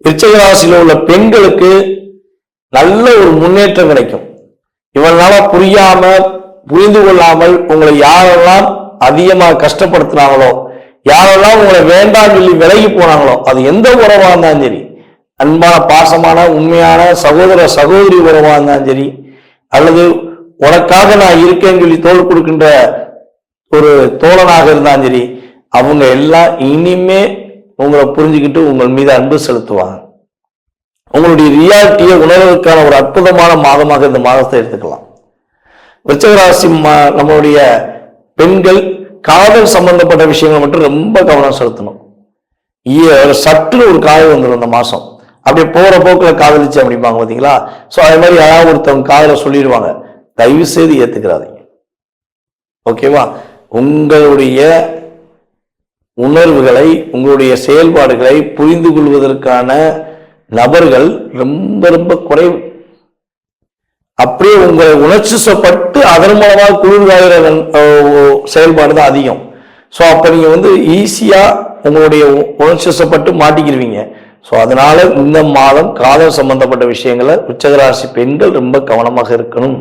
விருச்சக ராசியில உள்ள பெண்களுக்கு நல்ல ஒரு முன்னேற்றம் கிடைக்கும். இவனால புரியாம புரிந்து கொள்ளாமல் உங்களை யாரெல்லாம் அதிகமாக கஷ்டப்படுத்துனாங்களோ யாரெல்லாம் உங்களை வேண்டாம் சொல்லி விலகி போனாங்களோ அது எந்த உறவா இருந்தாலும் சரி அன்பான பாசமான உண்மையான சகோதர சகோதரி உறவா இருந்தாலும் சரி அல்லது உனக்காக நான் இருக்கேன்னு சொல்லி தோல் கொடுக்கின்ற ஒரு தோழனாக இருந்தாலும் சரி அவங்க எல்லாம் இனிமே உங்களை புரிஞ்சுக்கிட்டு உங்கள் மீது அன்பு செலுத்துவாங்க உங்களுடைய ரியாலிட்டியை உணர்வதற்கான ஒரு அற்புதமான மாதமாக இந்த மாதத்தை எடுத்துக்கலாம். விருச்சகராசி மா- நம்மளுடைய பெண்கள் காதல் சம்பந்தப்பட்ட விஷயங்கள் மட்டும் ரொம்ப கவனம் செலுத்தணும். சற்று ஒரு காதல் வந்துடும் இந்த மாசம் அப்படியே போற போக்கில் காதலிச்சு அப்படிம்பாங்க பார்த்தீங்களா ஸோ அதே மாதிரி யாராவது ஒருத்தவங்க காதலை சொல்லிடுவாங்க. தயவு செய்து ஏத்துக்கிறாதீங்க ஓகேவா உங்களுடைய உணர்வுகளை உங்களுடைய செயல்பாடுகளை புரிந்து கொள்வதற்கான நபர்கள் ரொம்ப ரொம்ப குறைவு. அப்படியே உங்களை உணர்ச்சிசப்பட்டு அதன் மூலமாக குளிர்காயிற செயல்பாடு தான் அதிகம். ஸோ அப்போ நீங்கள் வந்து ஈஸியாக உங்களுடைய உணர்ச்சிசப்பட்டு மாட்டிக்கிடுவீங்க ஸோ அதனால இந்த மாதம் காதல் சம்பந்தப்பட்ட விஷயங்களை உச்சகராசி பெண்கள் ரொம்ப கவனமாக இருக்கணும்.